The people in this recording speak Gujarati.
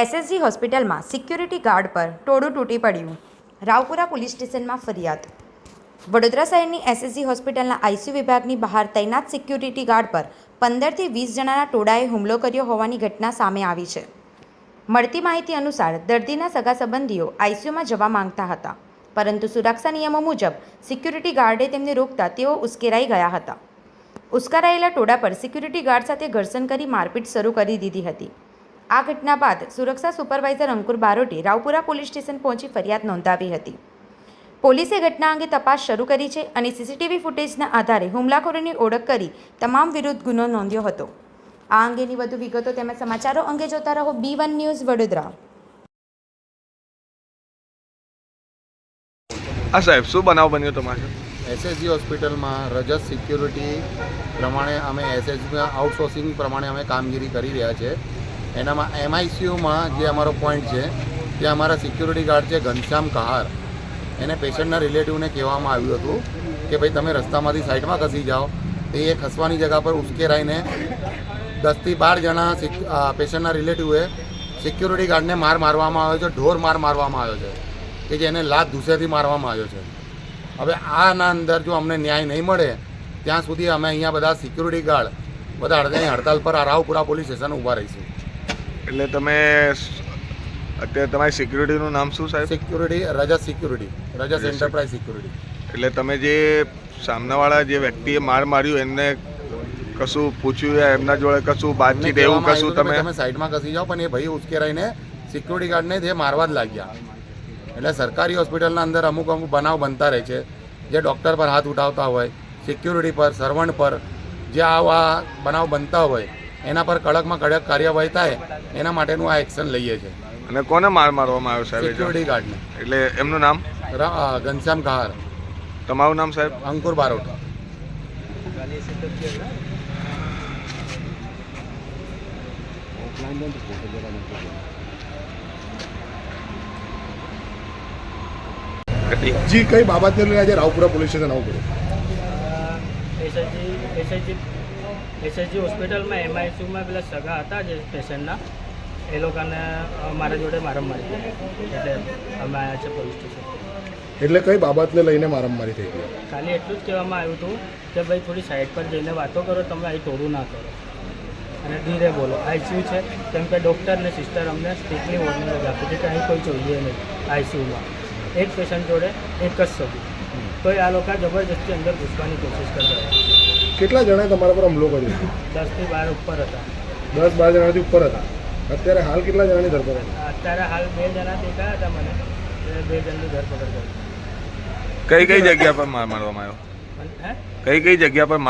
એસએસજી હોસ્પિટલમાં સિક્યુરિટી ગાર્ડ પર ટોળું તૂટી પડ્યું. રાવપુરા પોલીસ સ્ટેશનમાં ફરિયાદ. વડોદરા શહેરની એસએસજી હોસ્પિટલના આઈસીયુ વિભાગની બહાર તૈનાત સિક્યુરિટી ગાર્ડ પર પંદરથી વીસ જણાના ટોળાએ હુમલો કર્યો હોવાની ઘટના સામે આવી છે. મળતી માહિતી અનુસાર દર્દીના સગા સંબંધીઓ આઈસીયુમાં જવા માંગતા હતા, પરંતુ સુરક્ષા નિયમો મુજબ સિક્યુરિટી ગાર્ડે તેમને રોકતા તેઓ ઉશ્કેરાઈ ગયા હતા. ઉશ્કેરાયેલા ટોળા પર સિક્યુરિટી ગાર્ડ સાથે ઘર્ષણ કરી મારપીટ શરૂ કરી દીધી હતી. આ ઘટના બાદ સુરક્ષા સુપરવાઇઝર અંકુર બારોટી રાવપુરા પોલીસ સ્ટેશન પહોંચી ફરિયાદ નોંધાવી હતી. પોલીસે ઘટના અંગે તપાસ શરૂ કરી છે અને સીસીટીવી ફૂટેજના આધારે હુમલાખોરોની ઓળખ કરી તમામ વિરુદ્ધ ગુનો નોંધ્યો હતો. આ અંગેની વધુ વિગતો તેમજ સમાચારો અંગે જોતા રહો બી વન ન્યૂઝ વડોદરા. હા સાહેબ શું બનાવ બન્યો તમારે? એસએસજી હોસ્પિટલમાં રજત સિક્યુરિટી પ્રમાણે અમે એસએસજીમાં આઉટસોર્સિંગ પ્રમાણે અમે કામગીરી કરી રહ્યા છે. એનામાં એમઆઈસીયુમાં જે અમારો પોઈન્ટ છે, ત્યાં અમારા સિક્યુરિટી ગાર્ડ છે ઘનશ્યામ કહાર. એને પેશન્ટના રિલેટિવને કહેવામાં આવ્યું હતું કે ભાઈ, તમે રસ્તામાંથી સાઈડમાં ખસી જાઓ. તો એ ખસવાની જગા પર ઉશ્કેરાઈને દસથી બાર જણા પેશન્ટના રિલેટિવે સિક્યુરિટી ગાર્ડને માર મારવામાં આવ્યો છે, ઢોર માર મારવામાં આવ્યો છે, કે જેને લાત ધૂસેથી મારવામાં આવ્યો છે. હવે આના અંદર જો અમને ન્યાય નહીં મળે, ત્યાં સુધી અમે અહીંયા બધા સિક્યુરિટી ગાર્ડ બધા હડતાલ પર રાવપુરા પોલીસ સ્ટેશન ઊભા રહીશું. એટલે તમે અત્યારે તમારી સિક્યુરિટીનું નામ શું સાહેબ? સિક્યુરિટી રજા સિક્યુરિટી રજા એન્ટરપ્રાઇઝ સિક્યુરિટી. એટલે તમે જે સામનાવાળા જે વ્યક્તિએ માર માર્યું એમને કશું પૂછ્યું યા એમના જોડે કશું બાતચીત એવું કશું તમે તમે સાઈડમાં ઘસી જાઓ પણ એ ભાઈ ઉશ્કેરાઈને સિક્યુરિટી ગાર્ડને જે મારવા જ લાગ્યા. એટલે સરકારી હોસ્પિટલના અંદર અમુક અમુક બનાવ બનતા રહે છે. જે ડૉક્ટર પર હાથ ઉઠાવતા હોય સિક્યુરિટી પર સર્વન્ટ પર જે આવા બનાવ બનતા હોય એના પર કડકમાં કડક કાર્યવાહી થાય એના માટેનું આ એક્શન લઈએ છીએ. અને કોને માર મારવામાં આવ્યો સાહેબ. સિક્યુરિટી ગાર્ડને એટલે એમનું નામ? ઘનશ્યામ કહાર. તમારું નામ સાહેબ? અંકુર બારોટ. જી કઈ બાબતને લઈને આજે રાવપુરા પોલીસ સ્ટેશન આવું પડ્યું એસઆઈજી એસએચજી એસએચજી હોસ્પિટલમાં એમઆઈસીયુમાં પેલા સગા હતા જે પેશન્ટના. એ લોકોને મારા જોડે મારામારી કરી એટલે અમે આવ્યા છે પોલીસ સ્ટેશન. એટલે કઈ બાબતને લઈને મારામારી થઈ ગઈ? ખાલી એટલું જ કહેવામાં આવ્યું હતું કે ભાઈ થોડી સાઈડ પર જઈને વાતો કરો તમે અહીં તોડું ના કરો. અને ધીરે બોલો. આઈસીયુ છે. કેમ કે ડૉક્ટર ને સિસ્ટર અમને સ્ટ્રિક્ટલી વોર્નિંગ આપી છે કે અહીં કોઈ જોઈએ નહીં આઈસીયુમાં એક પેશન્ટ જોડે એક જ સગું. તો આ લોકો જબરજસ્તી અંદર ઘૂસવાની કોશિશ કરતા હતા કેટલા જણાએ તમારા પર હુમલો કર્યો? દસથી બાર ઉપર હતા. દસ બાર જણાથી ઉપર હતા. અત્યારે હાલ કેટલા જણાની ધરપકડ? અત્યારે હાલ બે જણા દેખાયા હતા મને. બે બે જણની ધરપકડ કરી. કઈ કઈ જગ્યા પર માર મારવામાં આવ્યો? હે? કઈ કઈ જગ્યા પર